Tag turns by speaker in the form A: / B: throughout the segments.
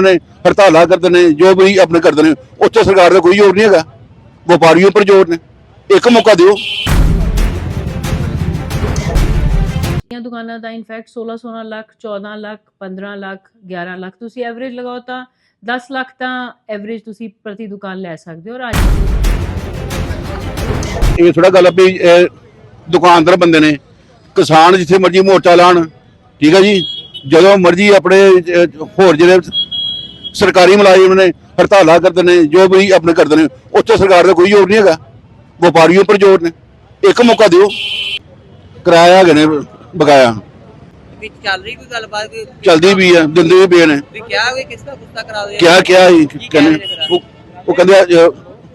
A: ਨੇ ਹੜਤਾਲਾਂ ਕਰਦੇ ਨੇ ਜੋ ਵੀ ਆਪਣੇ ਕਰਦੇ ਨੇ ਉੱਥੇ ਸਰਕਾਰ ਦਾ ਕੋਈ ਜ਼ੋਰ ਨਹੀਂ ਹੈਗਾ। ਵਪਾਰੀਆਂ ਉੱਪਰ ਜ਼ੋਰ ਨੇ। ਇੱਕ ਮੌਕਾ ਦਿਓ।
B: ਦੀਆਂ ਦੁਕਾਨਾਂ ਦਾ ਇਨਫੈਕਟ 16 16 ਲੱਖ 14 ਲੱਖ 15 ਲੱਖ 11 ਲੱਖ ਤੁਸੀਂ ਐਵਰੇਜ ਲਗਾਓ ਤਾਂ 10 ਲੱਖ ਤਾਂ ਐਵਰੇਜ ਤੁਸੀਂ ਪ੍ਰਤੀ ਦੁਕਾਨ ਲੈ ਸਕਦੇ ਹੋ। ਔਰ ਅੱਜ
A: ਇਹ ਥੋੜਾ ਗੱਲ ਵੀ ਦੁਕਾਨਦਾਰ ਬੰਦੇ ਨੇ ਕਿਸਾਨ ਜਿੱਥੇ ਮਰਜ਼ੀ ਮੋਰਚਾ ਲਾਣ ਠੀਕ ਹੈ ਜੀ? ਜਦੋਂ ਮਰਜ਼ੀ ਆਪਣੇ ਹੋਰ ਜਿਹੜੇ ਸਰਕਾਰੀ ਮੁਲਾਜ਼ਮ ਨੇ ਹੜਤਾਲਾਂ ਕਰਦੇ ਨੇ ਜੋ ਵੀ ਆਪਣੇ ਕਰਦੇ ਨੇ ਉੱਥੇ ਸਰਕਾਰ ਦਾ ਕੋਈ ਜ਼ੋਰ ਨਹੀਂ ਹੈਗਾ। ਵਪਾਰੀਆਂ ਉੱਪਰ ਜ਼ੋਰ ਨੇ। ਇੱਕ ਮੌਕਾ ਦਿਓ। ਕਿਰਾਇਆ ਹੈਗੇ ਨੇ ਬਕਾਇਆ।
C: ਵਿੱਚ ਚੱਲ ਰਹੀ ਕੋਈ ਗੱਲਬਾਤ? ਕੋਈ
A: ਚਲਦੀ ਵੀ ਆ ਦਿੰਦੇ ਵੀ ਪਏ ਨੇ।
C: ਵੀ ਕਿਹਾ ਹੋਵੇ ਕਿਸ ਦਾ ਗੁੱਸਾ ਕਰਾ ਦਿਓ
A: ਕਿਹਾ ਕਿਹਾ ਸੀ ਕਹਿੰਦੇ? ਉਹ ਉਹ ਕਹਿੰਦੇ ਆ,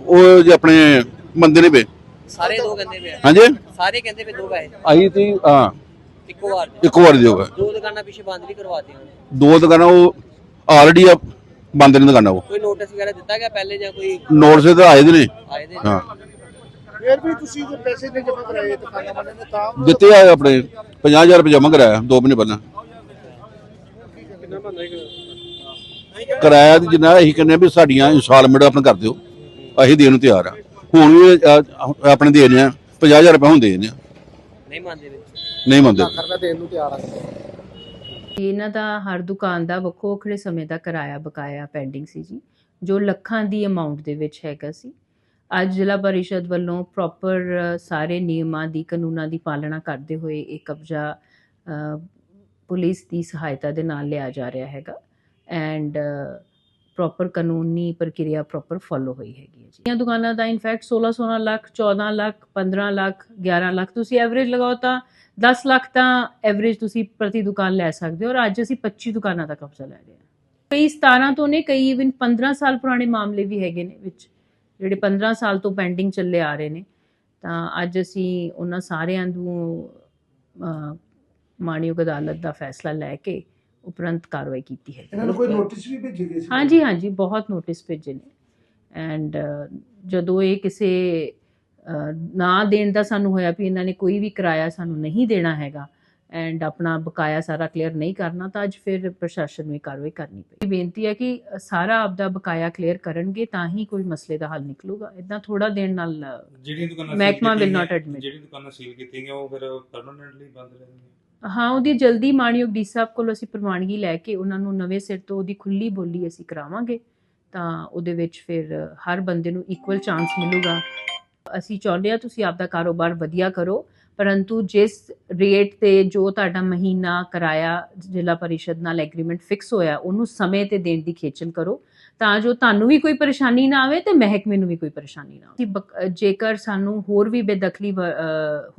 A: ਉਹ ਜੇ ਆਪਣੇ ਮੰਦੇ ਨੇ ਪਏ।
C: ਸਾਰੇ ਦੋ ਕਹਿੰਦੇ ਪਏ ਆ।
A: ਹਾਂਜੀ?
C: ਸਾਰੇ ਕਹਿੰਦੇ ਪਏ ਦੋ ਗਏ
A: ਆਈ ਤੀ ਹਾਂ।
C: ਇੱਕੋ ਵਾਰ। 'ਚ।
A: ਇੱਕ ਵਾਰ ਦਿਓਗਾ
C: ਦੋ ਦੁਕਾਨਾਂ ਪਿੱਛੇ ਬੰਦ ਵੀ ਕਰਵਾਤੀਆਂ ਉਹਨੇ।
A: ਦੋ ਦੁਕਾਨਾਂ ਉਹ ਆਲਰੇਡੀ ਬੰਦ ਨੇ ਦੁਕਾਨਾਂ ਉਹ
C: ਕੋਈ ਨੋਟਿਸ ਵਗੈਰਾ ਦਿੱਤਾ ਗਿਆ ਪਹਿਲੇ ਜਾਂ ਕੋਈ?
A: ਨੋਟਿਸ ਤਾਂ ਆਏ ਦੇ ਨੇ।
C: ਆਏ ਦੇ
A: ਹਾਂ।
D: ਫਿਰ ਵੀ ਤੁਸੀਂ ਜੇ ਪੈਸੇ ਨਹੀਂ ਜਮ੍ਹਾਂ ਕਰਾਏ ਦੁਕਾਨਾਂ ਵਾਲਿਆਂ ਨੇ ਤਾਂ
A: ਦਿੱਤੇ ਆ ਆਪਣੇ 50000 ਰੁਪਏ ਜਮ੍ਹਾਂ ਕਰਾਇਆ ਦੋ ਮਹੀਨੇ ਪਹਿਲਾਂ। ਕਿਰਾਇਆ ਤੇ ਜਿੰਨਾ ਅਸੀਂ ਕਹਿੰਦੇ ਆ ਵੀ ਸਾਡੀਆਂ ਇੰਸਟਾਲਮੈਂਟ ਆਪਣਾ ਕਰ ਦਿਓ। ਅਸੀਂ ਦੇਣ ਨੂੰ ਤਿਆਰ ਆ। ਹੁਣ ਵੀ ਅ, ਆਪਣੇ ਦੇ ਰਹੇ ਆ। 50000 ਰੁਪਏ ਹੁਣ ਦੇ ਰਹੇ ਆ।
C: ਨਹੀਂ ਮੰਨਦੇ। ਵਿੱਚ
A: ਨਹੀਂ ਮੰਨਦੇ।
D: ਕਰਨਾ ਦੇਣ ਨੂੰ ਤਿਆਰ ਆ।
B: ਇਹਨਾਂ ਦਾ ਹਰ ਦੁਕਾਨ ਦਾ ਵੱਖੋ ਵੱਖਰੇ ਸਮੇਂ ਦਾ ਕਿਰਾਇਆ ਬਕਾਇਆ ਪੈਂਡਿੰਗ ਸੀ ਜੀ, ਜੋ ਲੱਖਾਂ ਦੀ ਅਮਾਉਂਟ ਦੇ ਵਿੱਚ ਹੈਗਾ ਸੀ। ਅੱਜ ਜ਼ਿਲ੍ਹਾ ਪਰਿਸ਼ਦ ਵੱਲੋਂ ਪ੍ਰੋਪਰ ਸਾਰੇ ਨਿਯਮਾਂ ਦੀ, ਕਾਨੂੰਨਾਂ ਦੀ ਪਾਲਣਾ ਕਰਦੇ ਹੋਏ ਇਹ ਕਬਜ਼ਾ ਪੁਲਿਸ ਦੀ ਸਹਾਇਤਾ ਦੇ ਨਾਲ ਲਿਆ ਜਾ ਰਿਹਾ ਹੈਗਾ। ਐਂਡ ਪ੍ਰੋਪਰ ਕਾਨੂੰਨੀ ਪ੍ਰਕਿਰਿਆ ਪ੍ਰੋਪਰ ਫੋਲੋ ਹੋਈ ਹੈਗੀ ਹੈ ਜੀ। ਇਹ ਦੁਕਾਨਾਂ ਦਾ ਇਨਫੈਕਟ 16 16 ਲੱਖ 14 ਲੱਖ 15 ਲੱਖ 11 ਲੱਖ ਤੁਸੀਂ ਐਵਰੇਜ ਲਗਾਓ ਤਾਂ 10 ਲੱਖ ਤਾਂ ਐਵਰੇਜ ਤੁਸੀਂ ਪ੍ਰਤੀ ਦੁਕਾਨ ਲੈ ਸਕਦੇ ਹੋ ਔਰ ਅੱਜ ਅਸੀਂ 25 ਦੁਕਾਨਾਂ ਦਾ ਕਬਜ਼ਾ ਲੈ ਰਹੇ ਹਾਂ। ਕਈ 17 ਤੋਂ ਨੇ, ਕਈ ਇਵਨ 15 ਸਾਲ ਪੁਰਾਣੇ ਮਾਮਲੇ ਵੀ ਹੈਗੇ ਨੇ ਵਿੱਚ, ਜਿਹੜੇ 15 ਸਾਲ ਤੋਂ ਪੈਂਡਿੰਗ ਚੱਲੇ ਆ ਰਹੇ ਨੇ। ਤਾਂ ਅੱਜ ਅਸੀਂ ਉਹਨਾਂ ਸਾਰਿਆਂ ਨੂੰ ਮਾਣਯੋਗ ਅਦਾਲਤ ਦਾ ਫੈਸਲਾ ਲੈ ਕੇ ਉਪਰੰਤ ਕਾਰਵਾਈ ਕੀਤੀ ਹੈ
D: ਇਹਨਾਂ ਨੂੰ ਕੋਈ ਨੋਟਿਸ ਵੀ ਭੇਜੇ ਗਏ ਸੀ?
B: ਹਾਂਜੀ ਹਾਂਜੀ ਬਹੁਤ ਨੋਟਿਸ ਭੇਜੇ ਨੇ। ਐਂਡ ਜਦੋਂ ਇਹ ਕਿਸੇ ਨਾ ਦੇਣ ਦਾ ਸਾਨੂੰ ਹੋਇਆ ਵੀ ਇਹਨਾਂ ਨੇ ਕੋਈ ਵੀ ਕਿਰਾਇਆ ਸਾਨੂੰ ਨਹੀਂ ਦੇਣਾ ਹੈਗਾ ਐਂਡ ਆਪਣਾ ਬਕਾਇਆ ਸਾਰਾ ਕਲੀਅਰ ਨਹੀਂ ਕਰਨਾ ਤਾਂ ਅੱਜ ਫਿਰ ਪ੍ਰਸ਼ਾਸਨ ਨੂੰ ਇਹ ਕਾਰਵਾਈ ਕਰਨੀ ਪਈ। ਬੇਨਤੀ ਹੈ ਕਿ ਸਾਰਾ ਆਪਦਾ ਬਕਾਇਆ ਕਲੀਅਰ ਕਰਨਗੇ ਤਾਂ ਹੀ ਕੋਈ ਮਸਲੇ ਦਾ ਹੱਲ ਨਿਕਲੂਗਾ। ਇਦਾਂ ਥੋੜਾ ਦੇਣ ਨਾਲ ਅਹ,
E: ਜਿਹੜੀਆਂ ਦੁਕਾਨਾਂ
B: ਮਹਿਕਮਾ admit.
E: ਜਿਹੜੀ ਦੁਕਾਨਾਂ ਸੀਲ ਕੀਤੀਆਂ ਉਹ ਫਿਰ ਪਰਮਨੈਂਟਲੀ ਬੰਦ ਰਹਿਣਗੀਆਂ।
B: ਹਾਂ, ਉਹਦੀ ਜਲਦੀ ਮਾਣਯੋਗ ਡੀ ਸਾਹਿਬ ਕੋਲੋਂ ਅਸੀਂ ਪ੍ਰਵਾਨਗੀ ਲੈ ਕੇ ਉਹਨਾਂ ਨੂੰ ਨਵੇਂ ਸਿਰ ਤੋਂ ਉਹਦੀ ਖੁੱਲੀ ਬੋਲੀ ਅਸੀਂ ਕਰਾਵਾਂਗੇ, ਤਾਂ ਉਹਦੇ ਵਿੱਚ ਫਿਰ ਹਰ ਬੰਦੇ ਨੂੰ ਇਕੁਅਲ ਚਾਂਸ ਮਿਲੂਗਾ। ਅਸੀਂ ਚਾਹੁੰਦੇ ਆ ਤੁਸੀਂ ਆਪਦਾ ਕਾਰੋਬਾਰ ਵਧੀਆ ਕਰੋ, ਪਰੰਤੂ ਜਿਸ ਰੇਟ ਤੇ ਜੋ ਤੁਹਾਡਾ ਮਹੀਨਾ ਕਿਰਾਇਆ ਜ਼ਿਲ੍ਹਾ ਪਰਿਸ਼ਦ ਨਾਲ ਐਗਰੀਮੈਂਟ ਫਿਕਸ ਹੋਇਆ, ਉਹਨੂੰ ਸਮੇਂ ਤੇ ਦੇਣ ਦੀ ਖੇਚਲ ਕਰੋ ਤਾਂ ਜੋ ਤੁਹਾਨੂੰ ਵੀ ਕੋਈ ਪਰੇਸ਼ਾਨੀ ਨਾ ਆਵੇ ਤੇ ਮਹਿਕਮੇ ਨੂੰ ਵੀ ਕੋਈ ਪਰੇਸ਼ਾਨੀ ਨਾ ਆਵੇ। ਕਿ ਜੇਕਰ ਸਾਨੂੰ ਹੋਰ ਵੀ ਬੇਦਖਲੀ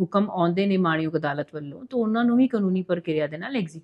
B: ਹੁਕਮ ਆਉਂਦੇ ਨੇ ਮਾਣਯੋਗ ਅਦਾਲਤ ਵੱਲੋਂ, ਤਾਂ ਉਹਨਾਂ ਨੂੰ ਵੀ ਕਾਨੂੰਨੀ ਪ੍ਰਕਿਰਿਆ ਦੇ ਨਾਲ ਐਗਜ਼ੀਕਿਊਟ